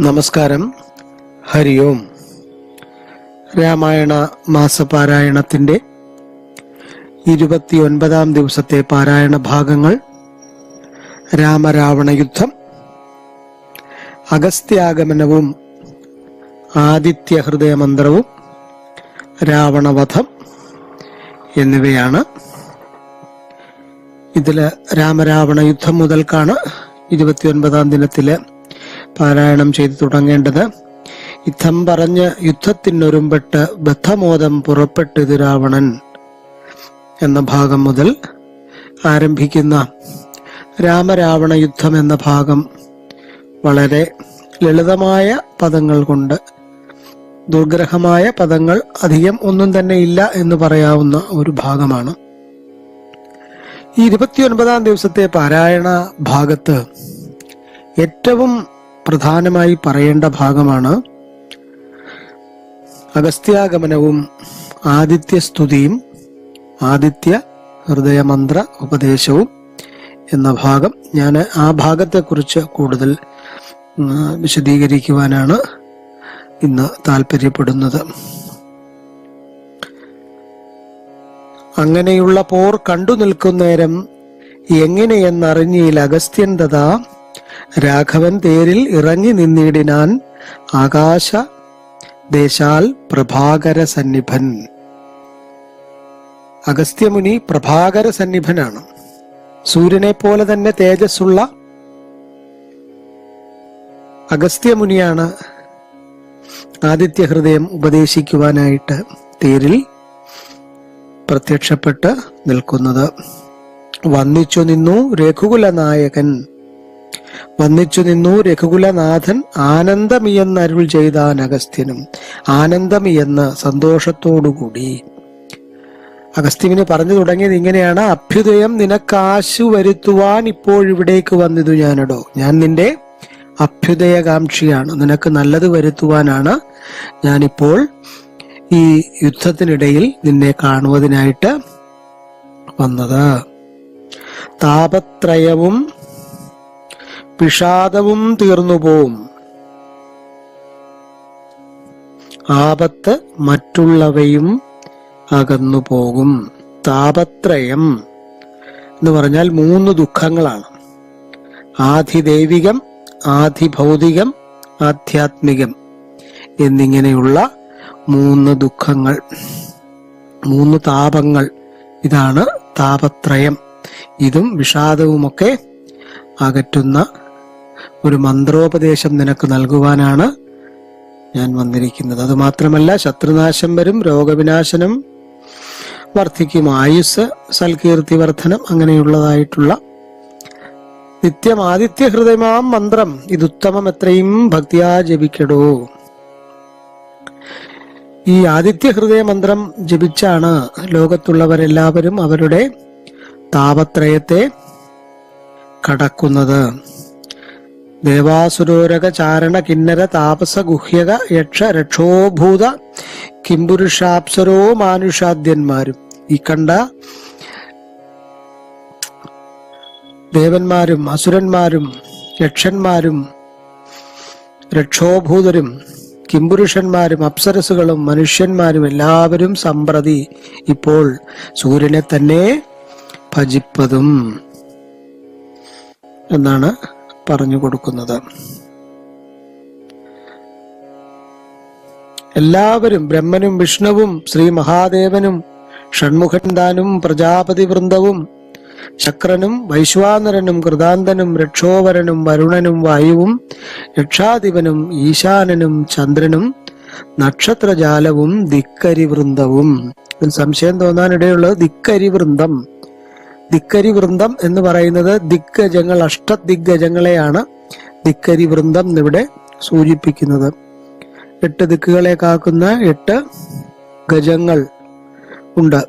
നമസ്കാരം. ഹരി ഓം. രാമായണ മാസപാരായണത്തിന്റെ ഇരുപത്തിയൊൻപതാം ദിവസത്തെ പാരായണ ഭാഗങ്ങൾ. രാമരാവണ യുദ്ധം. അഗസ്ത്യാഗമനവും ആദിത്യ ഹൃദയമന്ത്രവും രാവണവധം എന്നിവയാണ്. ഇതിൽ രാമരാവണ യുദ്ധം മുതൽക്കാണ് ഇരുപത്തിയൊൻപതാം ദിനത്തിൽ പാരായണം ചെയ്തു തുടങ്ങേണ്ടത്. യുദ്ധം പറഞ്ഞ് യുദ്ധത്തിനൊരുമ്പെട്ട് ബദ്ധമോദം പുറപ്പെട്ട് രാവണൻ എന്ന ഭാഗം മുതൽ ആരംഭിക്കുന്ന രാമരാവണ യുദ്ധം എന്ന ഭാഗം വളരെ ലളിതമായ പദങ്ങൾ കൊണ്ട് ദുർഗ്രഹമായ പദങ്ങൾ അധികം ഒന്നും തന്നെ ഇല്ല എന്ന് പറയാവുന്ന ഒരു ഭാഗമാണ്. ഈ ഇരുപത്തിയൊൻപതാം ദിവസത്തെ പാരായണ ഭാഗത്ത് ഏറ്റവും പ്രധാനമായി പറയേണ്ട ഭാഗമാണ് അഗസ്ത്യാഗമനവും ആദിത്യസ്തുതിയും ആദിത്യ ഹൃദയമന്ത്ര ഉപദേശവും എന്ന ഭാഗം ഞാൻ ആ ഭാഗത്തെക്കുറിച്ച് കൂടുതൽ വിശദീകരിക്കുവാനാണ് ഇന്ന് താല്പര്യപ്പെടുന്നത് അങ്ങനെയുള്ള പോർ കണ്ടു നിൽക്കുന്നേരം എങ്ങനെയെന്നറിഞ്ഞിൽ അഗസ്ത്യൻ തഥാ രാഘവൻ തേരിൽ ഇറങ്ങി നിന്നിടിനാൻ ആകാശ ദേശാൽ പ്രഭാകര സന്നിഭൻ. അഗസ്ത്യമുനി പ്രഭാകര സന്നിഭനാണ്. സൂര്യനെ പോലെ തന്നെ തേജസ്സുള്ള അഗസ്ത്യമുനിയാണ് ആദിത്യ ഹൃദയം ഉപദേശിക്കുവാനായിട്ട് തേരിൽ പ്രത്യക്ഷപ്പെട്ട് നിൽക്കുന്നത്. വന്നിച്ചു നിന്നു രഘുകുല നായകൻ വന്നിച്ചു നിന്നു രഘുകുലനാഥൻ ആനന്ദമിയെന്ന് അരുൾ ചെയ്താൻ അഗസ്ത്യനും ആനന്ദമിയെന്ന് സന്തോഷത്തോടുകൂടി. അഗസ്ത്യവിന് പറഞ്ഞു തുടങ്ങിയത് ഇങ്ങനെയാണ്. അഭ്യുദയം നിനക്കാശു വരുത്തുവാൻ ഇപ്പോഴിവിടേക്ക് വന്നിതു ഞാനടോ. ഞാൻ നിന്റെ അഭ്യുദയകാംക്ഷിയാണ്. നിനക്ക് നല്ലത് വരുത്തുവാനാണ് ഞാനിപ്പോൾ ഈ യുദ്ധത്തിനിടയിൽ നിന്നെ കാണുവതിനായിട്ട് വന്നത്. താപത്രയവും വിഷാദവും തീർന്നുപോവും. ആപത്ത് മറ്റുള്ളവയും അകന്നു പോകും താപത്രയം എന്ന് പറഞ്ഞാൽ മൂന്ന് ദുഃഖങ്ങളാണ്. ആധിദൈവികം ആധിഭൗതികം ആധ്യാത്മികം എന്നിങ്ങനെയുള്ള മൂന്ന് ദുഃഖങ്ങൾ. മൂന്ന് താപങ്ങൾ. ഇതാണ് താപത്രയം. ഇതും വിഷാദവുമൊക്കെ അകറ്റുന്ന ഒരു മന്ത്രോപദേശം നിനക്ക് നൽകുവാനാണ് ഞാൻ വന്നിരിക്കുന്നത്. അത് മാത്രമല്ല ശത്രുനാശം വരും രോഗവിനാശനം വർദ്ധിക്കും ആയുസ് സൽകീർത്തി വർധനം അങ്ങനെയുള്ളതായിട്ടുള്ള നിത്യം ആദിത്യ ഹൃദയമാം മന്ത്രം. ഇതുത്തമം എത്രയും ഭക്തിയാ ജപിക്കടോ. ഈ ആദിത്യ ഹൃദയ മന്ത്രം ജപിച്ചാണ് ലോകത്തുള്ളവരെല്ലാവരും അവരുടെ താപത്രയത്തെ കടക്കുന്നത്. ദേവാസുരോരക ചാരണ കിന്നര താപസ ഗുഹ്യക യക്ഷ രക്ഷോഭൂത കിംപുരുഷാപ്സരോ മാനുഷാദ്യന്മാരും ഈ കണ്ട ദേവന്മാരും അസുരന്മാരും യക്ഷന്മാരും രക്ഷോഭൂതരും കിംപുരുഷന്മാരും അപ്സരസുകളും മനുഷ്യന്മാരും എല്ലാവരും സമ്പ്രതി ഇപ്പോൾ സൂര്യനെ തന്നെ ഭജിപ്പതും. എന്നാണ് പറഞ്ഞു കൊടുക്കുന്നത്. എല്ലാവരും ബ്രഹ്മനും വിഷ്ണുവും ശ്രീ മഹാദേവനും ഷൺമുഖൻ താനും പ്രജാപതി വൃന്ദവും ശക്രനും വൈശ്വാനരനും കൃതാന്തനും രക്ഷോവരനും വരുണനും വായുവും രക്ഷാധിപനും ഈശാനനും ചന്ദ്രനും നക്ഷത്രജാലവും ദിക്കരി വൃന്ദവും സംശയം തോന്നാനിടയുള്ളത് ദിക്കരി വൃന്ദം ദിക്കരി വൃന്ദം എന്ന് പറയുന്നത് ദിഗ്ഗജങ്ങൾ അഷ്ടദിഗ്ഗജങ്ങളെയാണ് ദിക്കരി വൃന്ദം എന്നിവിടെ സൂചിപ്പിക്കുന്നത്. എട്ട് ദിക്കുകളെ കാക്കുന്ന എട്ട് ഗജങ്ങൾ ഉണ്ട്.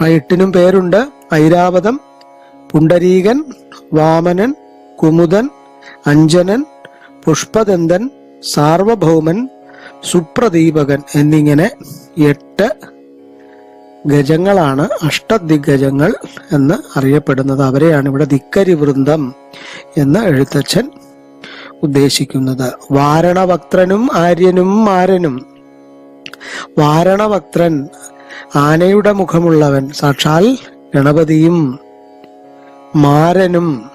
ആ എട്ടിനും പേരുണ്ട്. ഐരാവതം പുണ്ടരീകൻ വാമനൻ കുമുദൻ അഞ്ജനൻ പുഷ്പദന്തൻ സാർവഭൗമൻ സുപ്രദീപകൻ എന്നിങ്ങനെ എട്ട് ഗജങ്ങളാണ് അഷ്ടദിഗ്ഗജങ്ങൾ എന്ന് അറിയപ്പെടുന്നത്. അവരെയാണ് ഇവിടെ ധിക്കരി വൃന്ദം എന്ന് എഴുത്തച്ഛൻ ഉദ്ദേശിക്കുന്നത്. വാരണവക്ത്രനും ആര്യനും മാരനും. വാരണവക്ത്രൻ ആനയുടെ മുഖമുള്ളവൻ. സാക്ഷാൽ ഗണപതിയും മാരനും.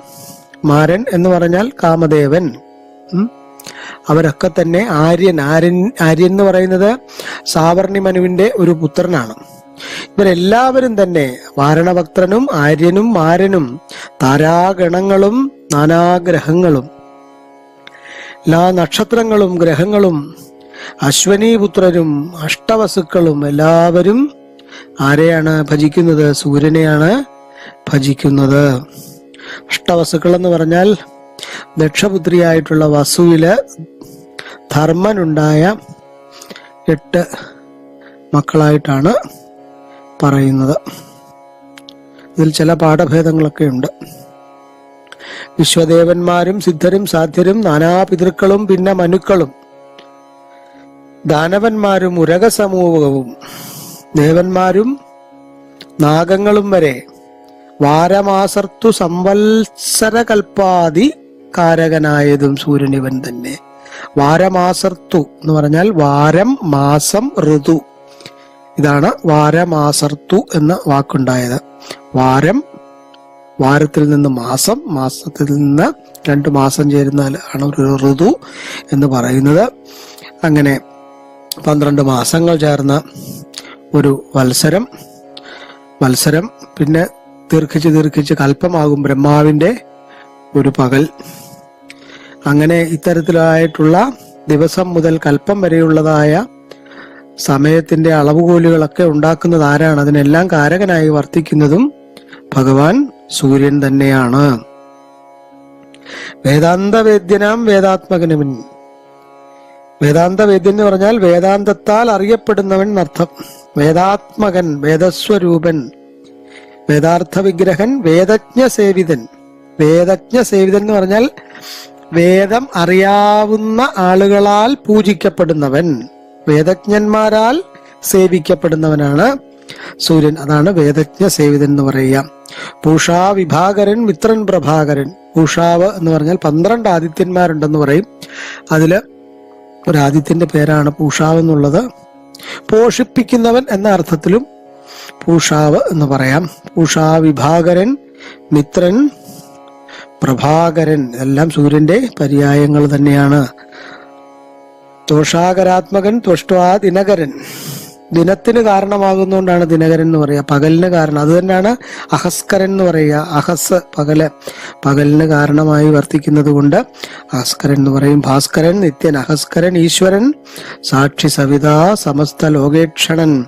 മാരൻ എന്ന് പറഞ്ഞാൽ കാമദേവൻ. അവരൊക്കെ തന്നെ ആര്യൻ. ആര്യൻ ആര്യൻ എന്ന് പറയുന്നത് സാവർണി മനുവിന്റെ ഒരു പുത്രനാണ്. ഇവരെല്ലാവരും തന്നെ വാരണഭക്തനും ആര്യനും മാരനും താരാഗണങ്ങളും നാനാഗ്രഹങ്ങളും. എല്ലാ നക്ഷത്രങ്ങളും ഗ്രഹങ്ങളും അശ്വനീപുത്രരും അഷ്ടവസുക്കളും എല്ലാവരും ആരെയാണ് ഭജിക്കുന്നത്? സൂര്യനെയാണ് ഭജിക്കുന്നത്. അഷ്ടവസുക്കൾ എന്ന് പറഞ്ഞാൽ ദക്ഷപുത്രിയായിട്ടുള്ള വസുവിൽ ധർമ്മനുണ്ടായ എട്ട് മക്കളായിട്ടാണ് പറയുന്നത്. ഇതിൽ ചില പാഠഭേദങ്ങളൊക്കെ ഉണ്ട്. വിശ്വദേവന്മാരും സിദ്ധരും സാധ്യരും നാനാപിതൃക്കളും പിന്നെ മനുക്കളും. ദാനവന്മാരും ഉരകസമൂഹവും. ദേവന്മാരും നാഗങ്ങളും വരെ. വാരമാസർത്തു സംവത്സരകൽപ്പാതി കാരകനായതും സൂര്യനിവൻ തന്നെ. വാരമാസർത്തു എന്ന് പറഞ്ഞാൽ വാരം മാസം ഋതു. ഇതാണ് വാരമാസർത്തു എന്ന വാക്കുണ്ടായത്. വാരം വാരത്തിൽ നിന്ന് മാസം മാസത്തിൽ നിന്ന് രണ്ട് മാസം ചേരുന്നാൽ ആണ് ഒരു ഋതു എന്ന് പറയുന്നത്. അങ്ങനെ പന്ത്രണ്ട് മാസങ്ങൾ ചേർന്ന ഒരു വത്സരം മത്സരം പിന്നെ ദീർഘിച്ച് ദീർഘിച്ച് കൽപ്പമാകും ബ്രഹ്മാവിന്റെ ഒരു പകൽ. അങ്ങനെ ഇത്തരത്തിലായിട്ടുള്ള ദിവസം മുതൽ കൽപ്പം വരെയുള്ളതായ സമയത്തിന്റെ അളവുകോലുകളൊക്കെ ഉണ്ടാക്കുന്നത് ആരാണ്? അതിനെല്ലാം കാരകനായി വർത്തിക്കുന്നതും ഭഗവാൻ സൂര്യൻ തന്നെയാണ്. വേദാന്ത വേദ്യനാം വേദാത്മകനുമിൻ. വേദാന്ത വേദ്യൻ എന്ന് പറഞ്ഞാൽ വേദാന്തത്താൽ അറിയപ്പെടുന്നവൻ അർത്ഥം വേദാത്മകൻ വേദസ്വരൂപൻ വേദാർത്ഥ വിഗ്രഹൻ വേദജ്ഞ സേവിതൻ വേദജ്ഞ സേവിതൻ എന്ന് പറഞ്ഞാൽ വേദം അറിയാവുന്ന ആളുകളാൽ പൂജിക്കപ്പെടുന്നവൻ. വേദജ്ഞന്മാരാൽ സേവിക്കപ്പെടുന്നവനാണ് സൂര്യൻ. അതാണ് വേദജ്ഞ സേവിതൻ എന്ന് പറയുക. പൂഷാ വിഭാകരൻ മിത്രൻ പ്രഭാകരൻ. പൂഷാവ് എന്ന് പറഞ്ഞാൽ പന്ത്രണ്ട് ആദിത്യന്മാരുണ്ടെന്ന് പറയും. അതിൽ ഒരു ആദിത്യന്റെ പേരാണ് പൂഷാവ് എന്നുള്ളത്. പോഷിപ്പിക്കുന്നവൻ എന്ന അർത്ഥത്തിലും പൂഷാവ് എന്ന് പറയാം. പൂഷാ വിഭാകരൻ മിത്രൻ പ്രഭാകരൻ. എല്ലാം സൂര്യന്റെ പര്യായങ്ങൾ തന്നെയാണ്. ദോഷാകരാത്മകൻ ത്വഷ്ട്വാ ദിനകരൻ. ദിനത്തിന് കാരണമാകുന്നതുകൊണ്ടാണ് ദിനകരൻ എന്ന് പറയുക. പകലിന് കാരണം. അത് തന്നെയാണ് അഹസ്കരൻ എന്ന് പറയുക. അഹസ് പകൽ. പകലിന് കാരണമായി വർത്തിക്കുന്നത് കൊണ്ട് അഹസ്കരൻ എന്ന് പറയും. ഭാസ്കരൻ നിത്യൻ അഹസ്കരൻ ഈശ്വരൻ സാക്ഷി സവിത സമസ്ത ലോകേക്ഷണൻ.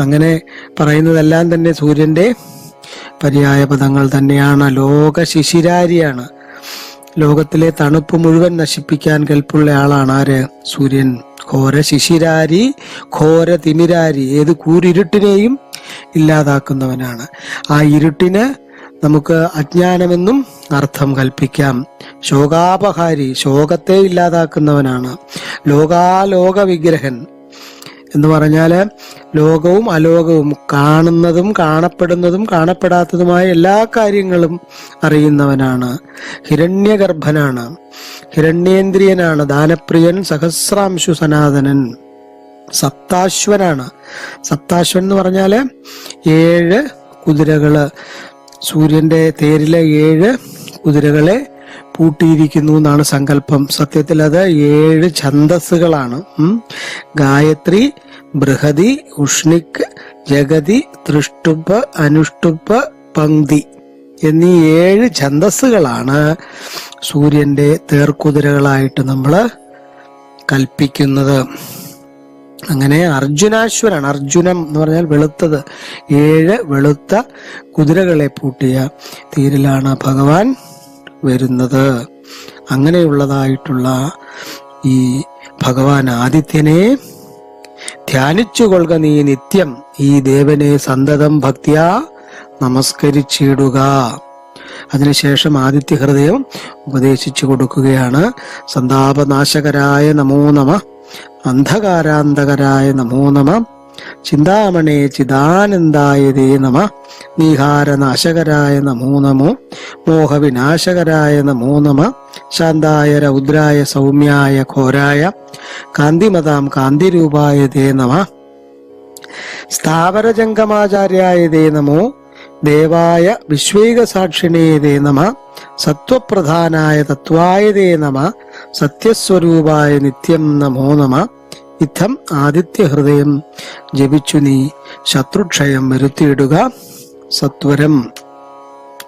അങ്ങനെ പറയുന്നതെല്ലാം തന്നെ സൂര്യന്റെ പര്യായ പദങ്ങൾ തന്നെയാണ്. ലോക ശിശിരാരിയാണ്. ലോകത്തിലെ തണുപ്പ് മുഴുവൻ നശിപ്പിക്കാൻ കൽപ്പുള്ള ആളാണ് ആര്? സൂര്യൻ. ഘോര ശിശിരാരി ഘോര തിമിരാരി. ഏത് കൂരിരുട്ടിനെയും ഇല്ലാതാക്കുന്നവനാണ്. ആ ഇരുട്ടിന് നമുക്ക് അജ്ഞാനമെന്നും അർത്ഥം കൽപ്പിക്കാം. ശോകാപഹാരി ശോകത്തെ ഇല്ലാതാക്കുന്നവനാണ്. ലോകാലോക വിഗ്രഹൻ എന്ന് പറഞ്ഞാൽ ലോകവും അലോകവും കാണുന്നതും കാണപ്പെടുന്നതും കാണപ്പെടാത്തതുമായ എല്ലാ കാര്യങ്ങളും അറിയുന്നവനാണ്. ഹിരണ്യഗർഭനാണ്. ഹിരണ്യേന്ദ്രിയനാണ്. ദാനപ്രിയൻ സഹസ്രാംശു സനാതനൻ. സപ്താശ്വനാണ്. സപ്താശ്വൻ എന്ന് പറഞ്ഞാൽ ഏഴ് കുതിരകൾ. സൂര്യന്റെ തേരിലെ ഏഴ് കുതിരകളെ പൂട്ടിയിരിക്കുന്നു എന്നാണ് സങ്കല്പം. സത്യത്തിൽ അത് ഏഴ് ഛന്ദസ്സുകളാണ്. ഗായത്രി ബൃഹതി ഉഷ്ണിക് ജഗതി തൃഷ്ടുപ്പ് അനുഷ്ടുപ്പ് പങ്ക്തി എന്നീ ഏഴ് ഛന്ദസ്സുകളാണ് സൂര്യന്റെ തേർക്കുതിരകളായിട്ട് നമ്മൾ കൽപ്പിക്കുന്നത്. അങ്ങനെ അർജുനാശ്വരാണ്. അർജുനം എന്ന് പറഞ്ഞാൽ വെളുത്തത്. ഏഴ് വെളുത്ത കുതിരകളെ പൂട്ടിയ തീരിലാണ് ഭഗവാൻ. വരുന്നത്. അങ്ങനെയുള്ളതായിട്ടുള്ള ഈ ഭഗവാൻ ആദിത്യനെ ധ്യാനിച്ചുകൊള്ളുക നീ നിത്യം. ഈ ദേവനെ സന്തതം ഭക്തിയ നമസ്കരിച്ചിടുക. അതിനുശേഷം ആദിത്യ ഹൃദയം ഉപദേശിച്ചു കൊടുക്കുകയാണ്. സന്താപനാശകരായ നമോ നമ അന്ധകാരാന്തകരായ നമോ നമ ചിന്താമണേ ചിദാനന്ദായതേ നമ. നീഹാരനാശകരായ നമോ നമോ. മോഹവിനാശകരായ നമോ നമ. ശാന്തായ രൗദ്രായ സൗമ്യായ ഘോരായ. കാന്തിമതാം കാന്തിരൂപായ തേ നമ. സ്ഥാവരജംഗമാചാര്യായ തേ നമോ. ദേവായ വിശ്വേക സാക്ഷിണേ തേ നമ. സത്വപ്രധാനായ തത്വായ തേ നമ. സത്യസ്വരൂപായ നിത്യം നമോ നമ. ഇത്തം ആദിത്യ ഹൃദയം ജപിച്ചു നീ ശത്രുക്ഷയം വരുത്തിയിടുക. സത്വരം.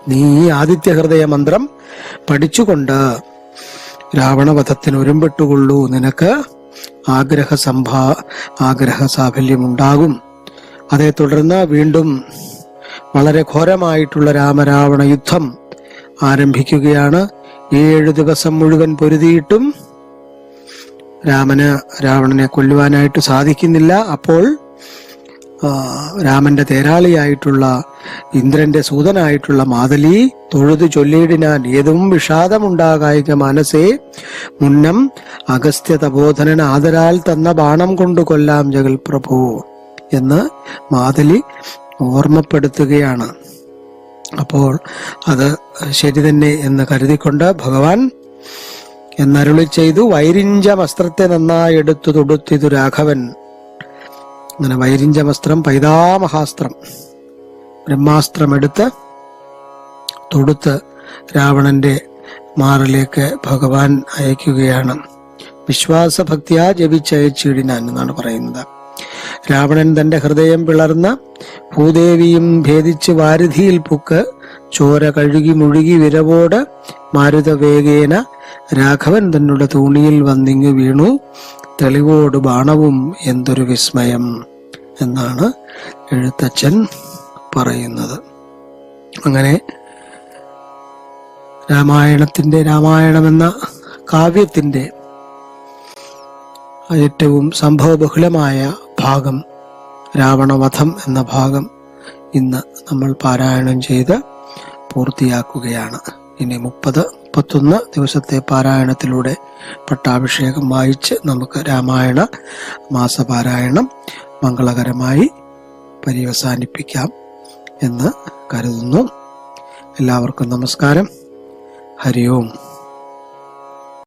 നീ ഈ ആദിത്യ ഹൃദയ മന്ത്രം പഠിച്ചുകൊണ്ട് രാവണവധത്തിന് ഒരുമ്പെട്ടുകൊള്ളൂ നിനക്ക് ആഗ്രഹ സംഭാ ആഗ്രഹ സാഫല്യം ഉണ്ടാകും അതേ തുടർന്ന് വീണ്ടും വളരെ ഘോരമായിട്ടുള്ള രാമരാവണ യുദ്ധം ആരംഭിക്കുകയാണ്. ഏഴ് ദിവസം മുഴുവൻ പൊരുതിയിട്ടും രാമന് രാവണനെ കൊല്ലുവാനായിട്ട് സാധിക്കുന്നില്ല. അപ്പോൾ രാമന്റെ തേരാളിയായിട്ടുള്ള ഇന്ദ്രന്റെ സൂതനായിട്ടുള്ള മാതലി തൊഴുതു ചൊല്ലിയിടിനാൻ ഏതും വിഷാദമുണ്ടാകായിക മനസ്സേ മുന്നം അഗസ്ത്യ തപോധനൻ ആദരാൽ തന്ന ബാണം കൊണ്ടു കൊല്ലാം ജഗൽ പ്രഭു എന്ന് മാതലി ഓർമ്മപ്പെടുത്തുകയാണ്. അപ്പോൾ അത് ശരി തന്നെ എന്ന് കരുതിക്കൊണ്ട് ഭഗവാൻ എന്നരുളി ചെയ്തു വൈരിഞ്ച വസ്ത്രത്തെ നന്നായി എടുത്തു തൊടുത്തിതു രാഘവൻ. അങ്ങനെ വൈരിഞ്ച വസ്ത്രം പൈതാമഹാസ്ത്രം ബ്രഹ്മാസ്ത്രം എടുത്ത് തൊടുത്ത് രാവണന്റെ മാറിലേക്ക് ഭഗവാൻ അയക്കുകയാണ്. വിശ്വാസഭക്തിയാ ജപിച്ചയച്ചിടിനാൻ എന്നാണ് പറയുന്നത്. രാവണൻ തന്റെ ഹൃദയം പിളർന്ന് ഭൂദേവിയും ഭേദിച്ച് വാരിധിയിൽ പുക്ക് ചോര കഴുകി മുഴുകി വിരവോട് മാരുതവേഗേന രാഘവൻ തന്നുടെ തൂണിയിൽ വന്നിങ്ങ് വീണു. തെളിവോട് ബാണവും എന്തൊരു വിസ്മയം എന്നാണ് എഴുത്തച്ഛൻ പറയുന്നത്. അങ്ങനെ രാമായണത്തിന്റെ രാമായണമെന്ന കാവ്യത്തിന്റെ ഏറ്റവും സംഭവബഹുലമായ ഭാഗം രാവണവധം എന്ന ഭാഗം ഇന്ന് നമ്മൾ പാരായണം ചെയ്ത് പൂർത്തിയാക്കുകയാണ്. ഇനി മുപ്പത് മുപ്പത്തൊന്ന് ദിവസത്തെ പാരായണത്തിലൂടെ പട്ടാഭിഷേകം വായിച്ച് നമുക്ക് രാമായണ മാസപാരായണം മംഗളകരമായി പര്യവസാനിപ്പിക്കാം എന്ന് കരുതുന്നു. എല്ലാവർക്കും നമസ്കാരം. ഹരി ഓം